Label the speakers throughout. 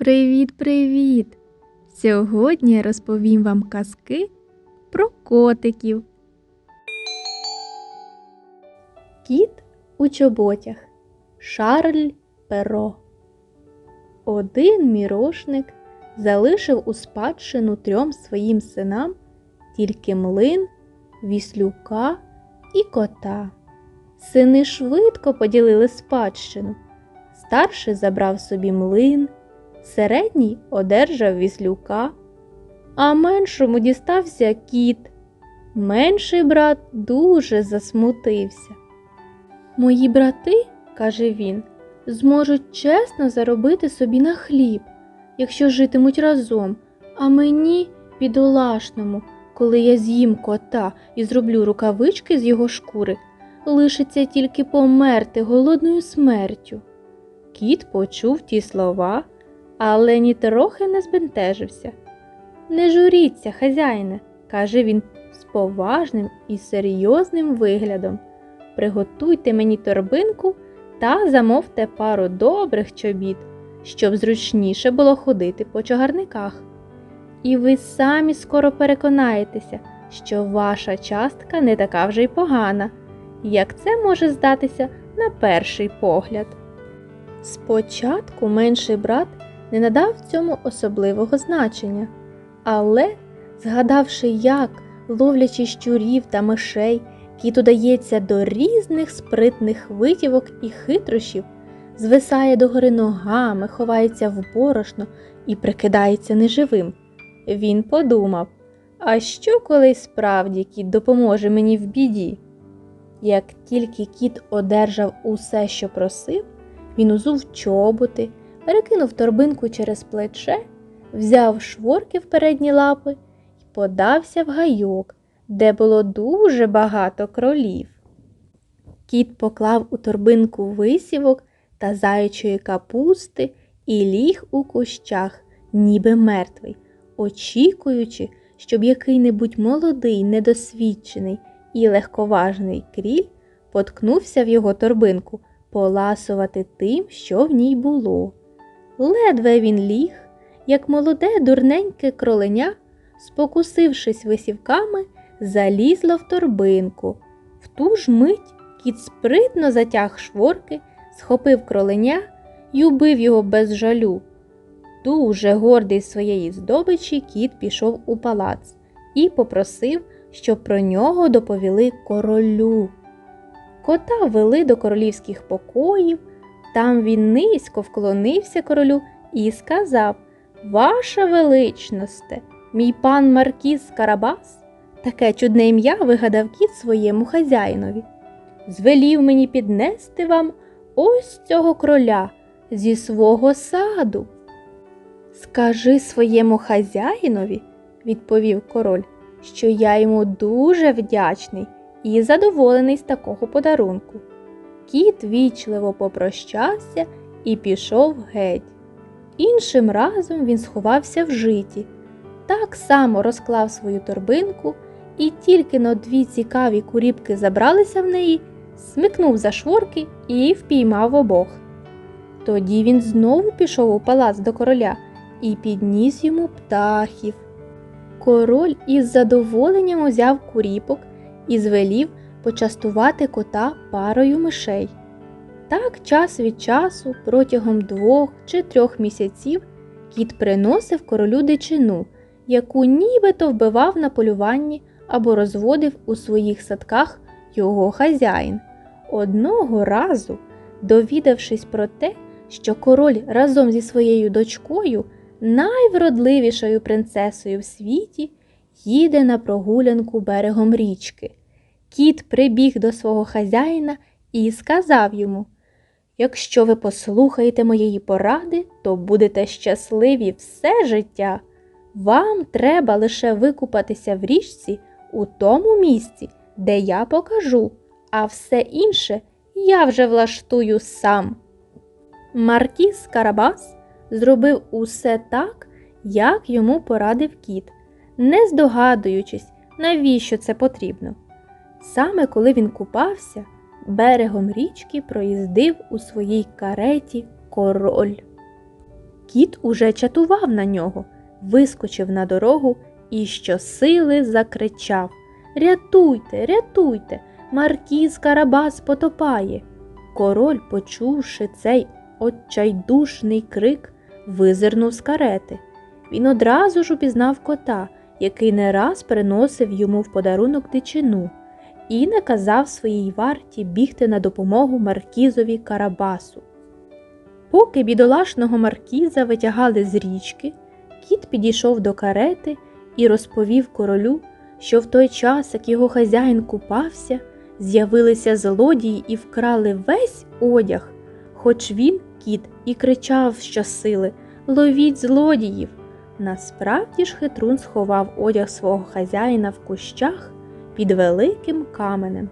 Speaker 1: Привіт-привіт! Сьогодні я розповім вам казки про котиків. Кіт у чоботях Шарль Перо. Один мірошник залишив у спадщину трьом своїм синам тільки млин, віслюка і кота. Сини швидко поділили спадщину. Старший забрав собі млин, середній одержав віслюка, а меншому дістався кіт. Менший брат дуже засмутився. Мої брати, каже він, зможуть чесно заробити собі на хліб, якщо житимуть разом, а мені, бідолашному, коли я з'їм кота і зроблю рукавички з його шкури, лишиться тільки померти голодною смертю. Кіт почув ті слова, але ні трохи не збентежився. Не журіться, хазяїне, каже він з поважним і серйозним виглядом. Приготуйте мені торбинку та замовте пару добрих чобіт, щоб зручніше було ходити по чагарниках. І ви самі скоро переконаєтеся, що ваша частка не така вже й погана, як це може здатися на перший погляд. Спочатку менший брат не надав цьому особливого значення, але, згадавши, як, ловлячи щурів та мишей, кіт удається до різних спритних витівок і хитрощів, звисає догори ногами, ховається в борошно і прикидається неживим, він подумав, а що коли справді кіт допоможе мені в біді? Як тільки кіт одержав усе, що просив, він узув чоботи, перекинув торбинку через плече, взяв шворки в передні лапи і подався в гайок, де було дуже багато кролів. Кіт поклав у торбинку висівок та заячої капусти і ліг у кущах, ніби мертвий, очікуючи, щоб який-небудь молодий, недосвідчений і легковажний кріль поткнувся в його торбинку поласувати тим, що в ній було. Ледве він ліг, як молоде дурненьке кроленя, спокусившись висівками, залізло в торбинку. В ту ж мить кіт спритно затяг шворки, схопив кроленя й убив його без жалю. Дуже гордий своєї здобичі, кіт пішов у палац і попросив, щоб про нього доповіли королю. Кота вели до королівських покоїв, там він низько вклонився королю і сказав Ваша величносте, мій пан Маркіз Карабас, таке чудне ім'я вигадав кіт своєму хазяїнові. Звелів мені піднести вам ось цього кроля зі свого саду. Скажи своєму хазяїнові, відповів король, що я йому дуже вдячний і задоволений з такого подарунку. Кіт вічливо попрощався і пішов геть. Іншим разом він сховався в житі, так само розклав свою торбинку і тільки но дві цікаві куріпки забралися в неї, смикнув за шворки і впіймав обох. Тоді він знову пішов у палац до короля і підніс йому птахів. Король із задоволенням узяв куріпок і звелів почастувати кота парою мишей. Так час від часу, протягом двох чи трьох місяців, кіт приносив королю дичину, яку нібито вбивав на полюванні або розводив у своїх садках його хазяїн. Одного разу, довідавшись про те, що король разом зі своєю дочкою, найвродливішою принцесою в світі, їде на прогулянку берегом річки. Кіт прибіг до свого хазяїна і сказав йому Якщо ви послухаєте моєї поради, то будете щасливі все життя. Вам треба лише викупатися в річці у тому місці, де я покажу, а все інше я вже влаштую сам. Маркіз Карабас зробив усе так, як йому порадив кіт, не здогадуючись, навіщо це потрібно. Саме коли він купався, берегом річки проїздив у своїй кареті король. Кіт уже чатував на нього, вискочив на дорогу і щосили закричав Рятуйте, рятуйте, маркіз Карабас потопає. Король, почувши цей отчайдушний крик, визирнув з карети. Він одразу ж упізнав кота, який не раз приносив йому в подарунок дичину, і наказав своїй варті бігти на допомогу маркізові Карабасу. Поки бідолашного маркіза витягали з річки, кіт підійшов до карети і розповів королю, що в той час, як його хазяїн купався, з'явилися злодії і вкрали весь одяг, хоч він, кіт, і кричав щосили Ловіть злодіїв. Насправді ж хитрун сховав одяг свого хазяїна в кущах під великим каменем.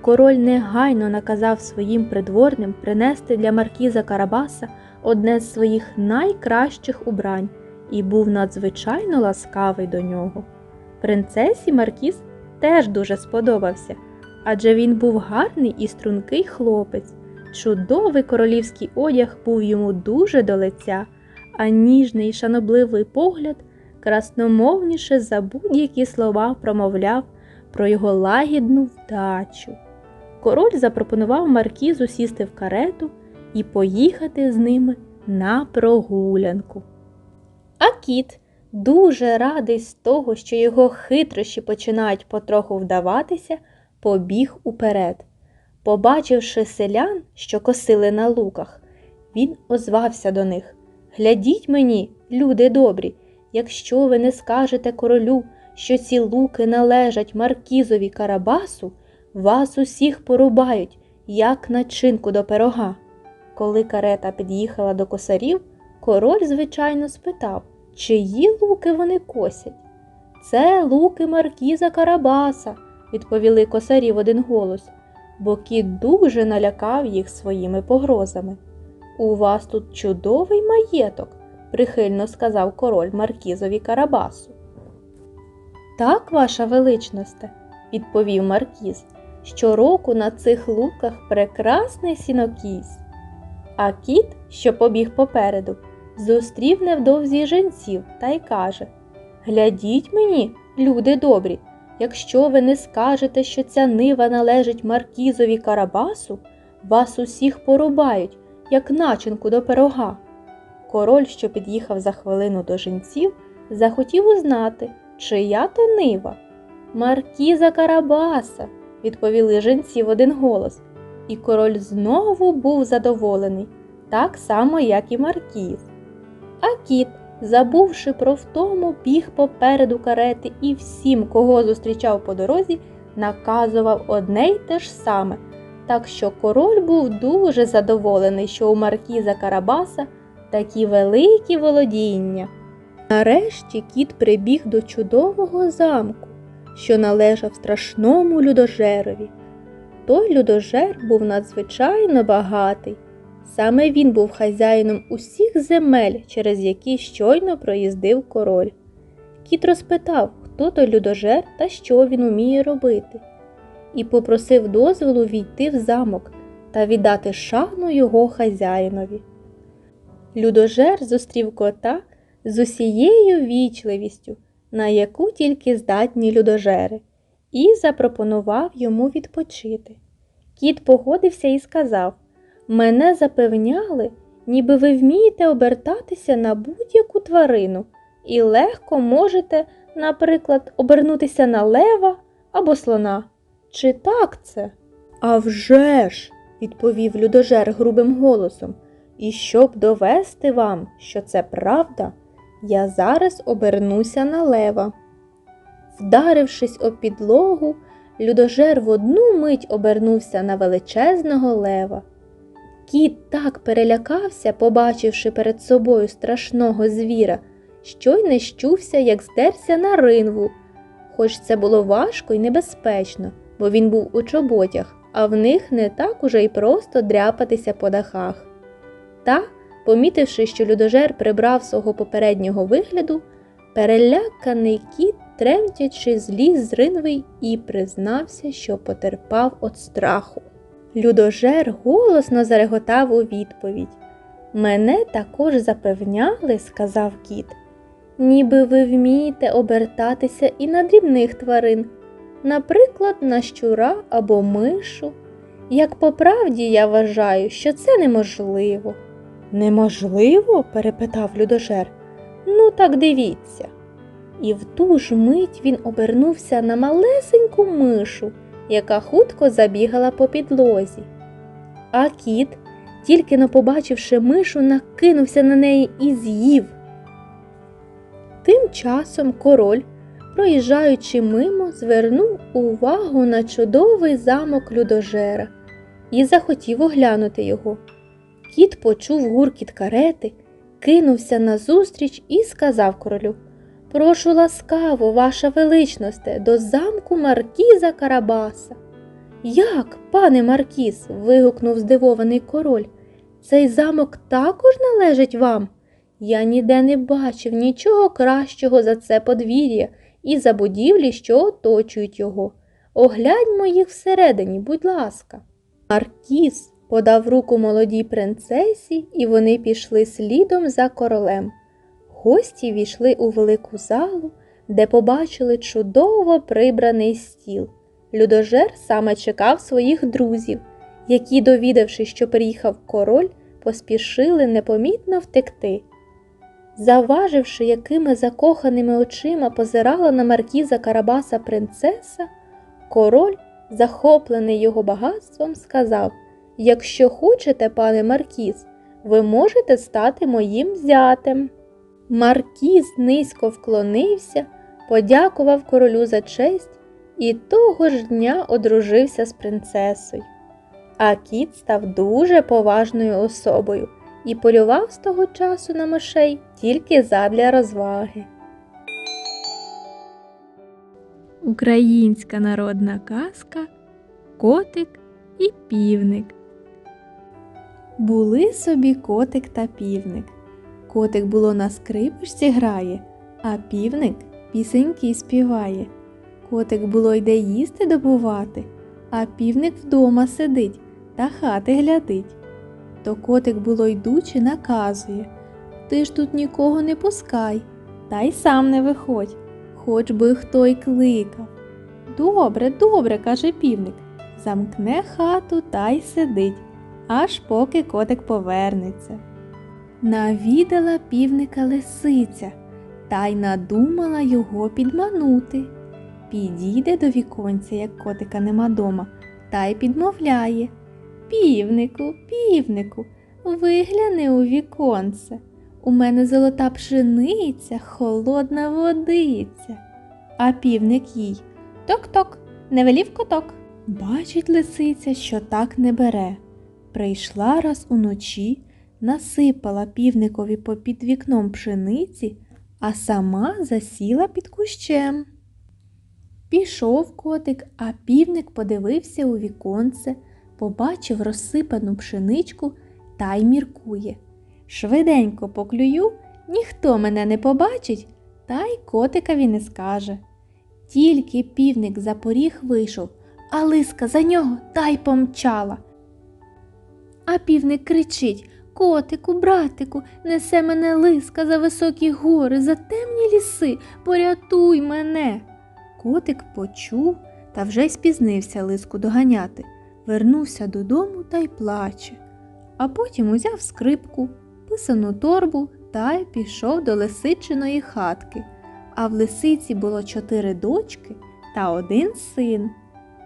Speaker 1: Король негайно наказав своїм придворним принести для маркіза Карабаса одне з своїх найкращих убрань і був надзвичайно ласкавий до нього. Принцесі Маркіз теж дуже сподобався, адже він був гарний і стрункий хлопець. Чудовий королівський одяг був йому дуже до лиця, а ніжний і шанобливий погляд красномовніше за будь-які слова промовляв про його лагідну вдачу. Король запропонував маркізу сісти в карету і поїхати з ними на прогулянку. А кіт, дуже радий з того, що його хитрощі починають потроху вдаватися, побіг уперед. Побачивши селян, що косили на луках, він озвався до них Глядіть мені, люди добрі, якщо ви не скажете королю, що ці луки належать маркізові Карабасу, вас усіх порубають, як начинку до пирога. Коли карета під'їхала до косарів, король, звичайно, спитав, чиї луки вони косять. Це луки маркіза Карабаса, відповіли косарі в один голос, бо кіт дуже налякав їх своїми погрозами. У вас тут чудовий маєток, прихильно сказав король маркізові Карабасу. Так, ваша величносте, відповів маркіз, щороку на цих луках прекрасний сінокіс. А кіт, що побіг попереду, зустрів невдовзі женців та й каже Глядіть мені, люди добрі, якщо ви не скажете, що ця нива належить маркізові Карабасу, вас усіх порубають, як начинку до пирога. Король, що під'їхав за хвилину до жінців, захотів узнати, чия то нива. Маркіза Карабаса, відповіли жінці в один голос, і король знову був задоволений, так само, як і Маркіз. А кіт, забувши про втому, біг попереду карети і всім, кого зустрічав по дорозі, наказував одне й те ж саме. Так що король був дуже задоволений, що у Маркіза Карабаса такі великі володіння. Нарешті кіт прибіг до чудового замку, що належав страшному людожерові. Той людожер був надзвичайно багатий. Саме він був хазяїном усіх земель, через які щойно проїздив король. Кіт розпитав, хто той людожер та що він уміє робити, і попросив дозволу війти в замок та віддати шану його хазяїнові. Людожер зустрів кота з усією вічливістю, на яку тільки здатні людожери, і запропонував йому відпочити. Кіт погодився і сказав Мене запевняли, ніби ви вмієте обертатися на будь-яку тварину і легко можете, наприклад, обернутися на лева або слона. Чи так це? «А вже ж!» – відповів людожер грубим голосом. І щоб довести вам, що це правда, я зараз обернуся на лева. Вдарившись об підлогу, людожер в одну мить обернувся на величезного лева. Кіт так перелякався, побачивши перед собою страшного звіра, що й не щувся, як здерся на ринву. Хоч це було важко і небезпечно, бо він був у чоботях, а в них не так уже й просто дряпатися по дахах. Та, помітивши, що людожер прибрав свого попереднього вигляду, переляканий кіт, тремтячи, зліз з ринви і признався, що потерпав від страху. Людожер голосно зареготав у відповідь. Мене також запевняли, сказав кіт, ніби ви вмієте обертатися і на дрібних тварин, наприклад, на щура або мишу. Як по правді я вважаю, що це неможливо. Неможливо? перепитав людожер. Ну, так дивіться. І в ту ж мить він обернувся на малесеньку мишу, яка хутко забігала по підлозі. А кіт, тільки но побачивши мишу, накинувся на неї і з'їв. Тим часом король, проїжджаючи мимо, звернув увагу на чудовий замок людожера і захотів оглянути його. Кіт почув гуркіт карети, кинувся назустріч і сказав королю Прошу ласкаво, ваша величносте, до замку Маркіза Карабаса. Як, пане Маркіз? вигукнув здивований король. Цей замок також належить вам. Я ніде не бачив нічого кращого за це подвір'я і за будівлі, що оточують його. Огляньмо їх всередині, будь ласка. Маркіз подав руку молодій принцесі, і вони пішли слідом за королем. Гості війшли у велику залу, де побачили чудово прибраний стіл. Людожер саме чекав своїх друзів, які, довідавшись, що приїхав король, поспішили непомітно втекти. Заваживши, якими закоханими очима позирала на маркіза Карабаса принцеса, король, захоплений його багатством, сказав Якщо хочете, пане Маркіз, ви можете стати моїм зятем. Маркіз низько вклонився, подякував королю за честь і того ж дня одружився з принцесою. А кіт став дуже поважною особою і полював з того часу на мишей тільки задля розваги. Українська народна казка Котик і півник. Були собі котик та півник. Котик було на скрипочці грає, а півник пісеньки співає. Котик було йде їсти добувати, а півник вдома сидить та хати глядить. То котик було йдучи, наказує Ти ж тут нікого не пускай, та й сам не виходь, хоч би хто й кликав. Добре, добре, каже півник, замкне хату та й сидить, аж поки котик повернеться. Навідала півника лисиця та й надумала його підманути. Підійде до віконця, як котика нема дома, та й підмовляє Півнику, півнику, вигляни у віконце. У мене золота пшениця, холодна водиця. А півник їй Ток-ток, не велів коток. Бачить лисиця, що так не бере. Прийшла раз уночі, насипала півникові попід вікном пшениці, а сама засіла під кущем. Пішов котик, а півник подивився у віконце, побачив розсипану пшеничку та й міркує. Швиденько поклюю, ніхто мене не побачить, та й котикові не скаже. Тільки півник за поріг вийшов, а лиска за нього та й помчала. А півник кричить Котику, братику, несе мене лиска за високі гори, за темні ліси, порятуй мене. Котик почув та вже й спізнився лиску доганяти. Вернувся додому та й плаче. А потім узяв скрипку, писану торбу та й пішов до лисичиної хатки. А в лисиці було чотири дочки та один син.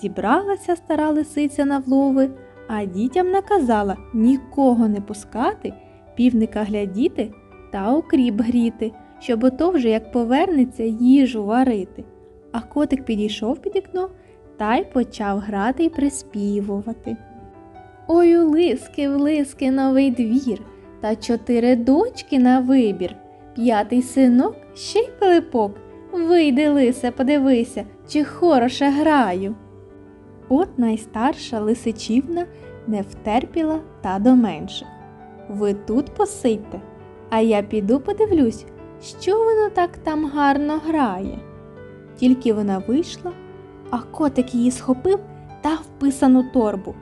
Speaker 1: Зібралася стара лисиця на влови, а дітям наказала нікого не пускати, півника глядіти та окріп гріти, щоб ото вже як повернеться їжу варити. А котик підійшов під вікно та й почав грати й приспівувати. Ой, у лиски в лиски новий двір, та чотири дочки на вибір, п'ятий синок, ще й пилипок. Вийди, лисе, подивися, чи хороше граю. От найстарша лисичівна не втерпіла та до менших. Ви тут посидьте, а я піду подивлюсь, що воно так там гарно грає. Тільки вона вийшла, а котик її схопив та вписану торбу,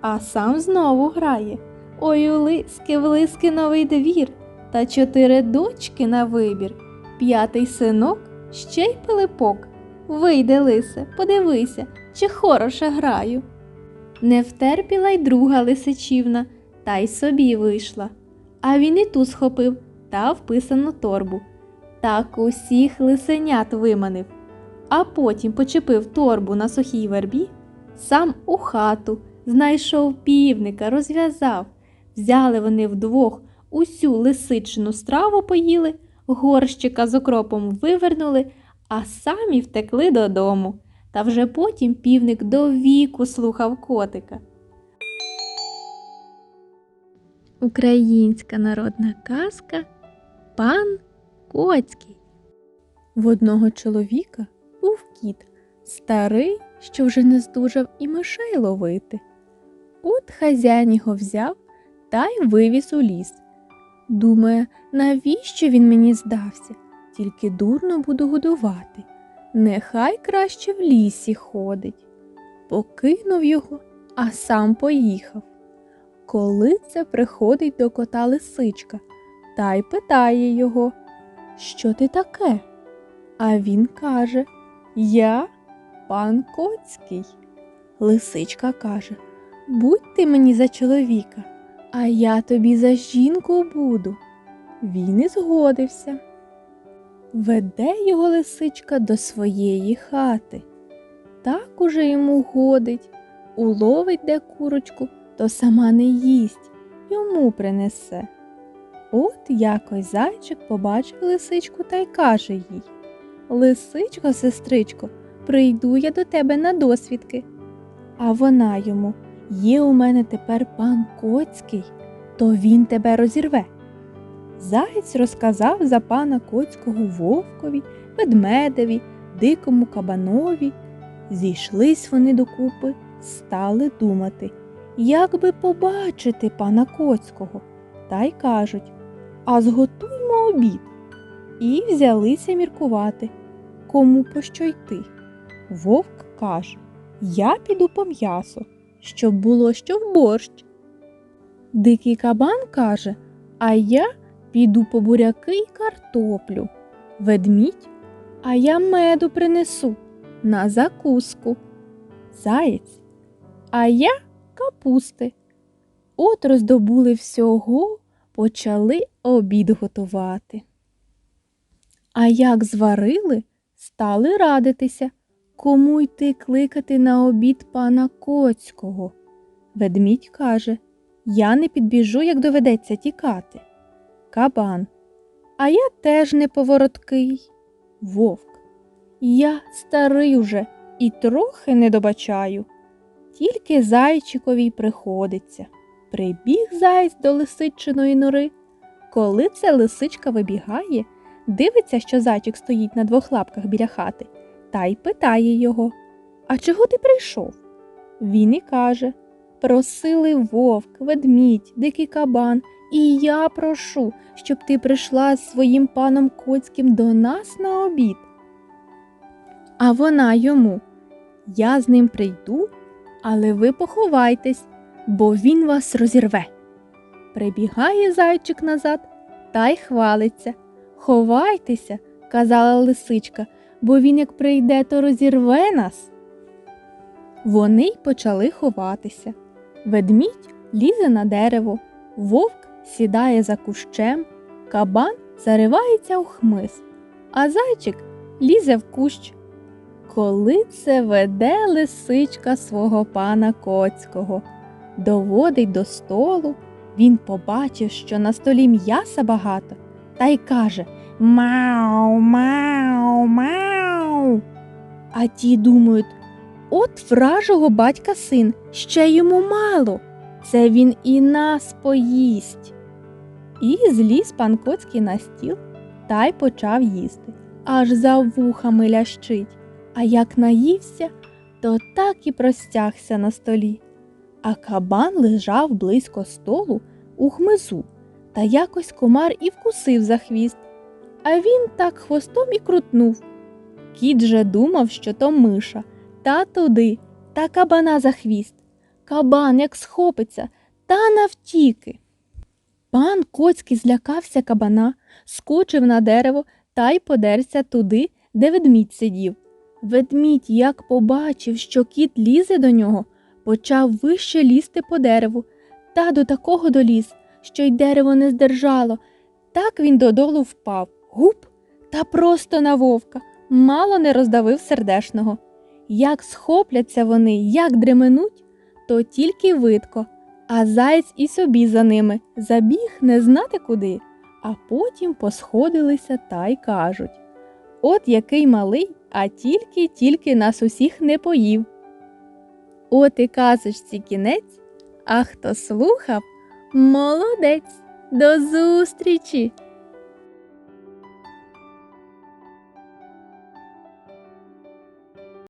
Speaker 1: а сам знову грає. Ой, у лиски, в лиски новий двір, та чотири дочки на вибір. П'ятий синок, ще й пилипок. Вийде, лисе, подивися, чи хороше граю. Не втерпіла й друга лисичівна, та й собі вийшла. А він і ту схопив та вписану торбу. Так усіх лисенят виманив, а потім почепив торбу на сухій вербі, сам у хату знайшов півника, розв'язав. Взяли вони вдвох усю лисичину страву поїли, горщика з окропом вивернули, а самі втекли додому. Та вже потім півник до віку слухав котика. Українська народна казка Пан Коцький. В одного чоловіка був кіт, старий, що вже не здужав і мишей ловити. От хазяїн його взяв та й вивіз у ліс. Думає, навіщо він мені здався? Тільки дурно буду годувати. Нехай краще в лісі ходить. Покинув його, а сам поїхав. Коли це приходить до кота лисичка та й питає його, що ти таке? А він каже, Я пан Коцький. Лисичка каже, будь ти мені за чоловіка, а я тобі за жінку буду. Він і згодився. Веде його лисичка до своєї хати. Так уже йому годить, уловить де курочку, то сама не їсть, йому принесе. От якось зайчик побачив лисичку та й каже їй Лисичко, сестричко, прийду я до тебе на досвідки. А вона йому Є у мене тепер пан Коцький, то він тебе розірве. Заєць розказав за пана Коцького вовкові, ведмедеві, дикому кабанові. Зійшлись вони докупи, стали думати, як би побачити пана Коцького, та й кажуть А зготуймо обід. І взялися міркувати, кому по що йти. Вовк каже Я піду по м'ясо, щоб було що в борщ. Дикий кабан каже А я піду по буряки й картоплю. Ведмідь, а я меду принесу на закуску. Заєць, а я капусти. От роздобули всього, почали обід готувати. А як зварили, стали радитися, кому йти кликати на обід пана Коцького. Ведмідь каже Я не підбіжу, як доведеться тікати. Кабан. А я теж не повороткий. Вовк. Я старий уже і трохи не добачаю. Тільки зайчикові приходиться. Прибіг заєць до лисичиної нори. Коли ця лисичка вибігає, дивиться, що зайчик стоїть на двох лапках біля хати, та й питає його А чого ти прийшов? Він і каже Просили вовк, ведмідь, дикий кабан, і я прошу, щоб ти прийшла з своїм паном Коцьким до нас на обід. А вона йому Я з ним прийду, але ви поховайтесь, бо він вас розірве. Прибігає зайчик назад та й хвалиться. Ховайтеся, казала лисичка, бо він як прийде, то розірве нас. Вони й почали ховатися. Ведмідь лізе на дерево, вовк сідає за кущем, кабан заривається у хмиз, а зайчик лізе в кущ. Коли це веде лисичка свого пана Коцького, доводить до столу, він побачив, що на столі м'яса багато, та й каже Мау, мау, мау. А ті думають, от вражого батька син, ще йому мало. Це він і нас поїсть. І зліз пан Коцький на стіл та й почав їсти, аж за вухами лящить. А як наївся, то так і простягся на столі. А кабан лежав близько столу у хмизу, та якось комар і вкусив за хвіст. А він так хвостом і крутнув. Кіт же думав, що то миша, та туди, та кабана за хвіст. Кабан, як схопиться, та навтіки. Пан Коцький злякався кабана, скочив на дерево та й подерся туди, де ведмідь сидів. Ведмідь, як побачив, що кіт лізе до нього, почав вище лізти по дереву, та до такого доліз, що й дерево не здержало. Так він додолу впав, гуп, та просто на вовка, мало не роздавив сердешного. Як схопляться вони, як дременуть, то тільки видко, а заєць і собі за ними забіг не знати куди, а потім посходилися та й кажуть От який малий, а тільки-тільки нас усіх не поїв. От і казочці кінець, а хто слухав, молодець. До зустрічі!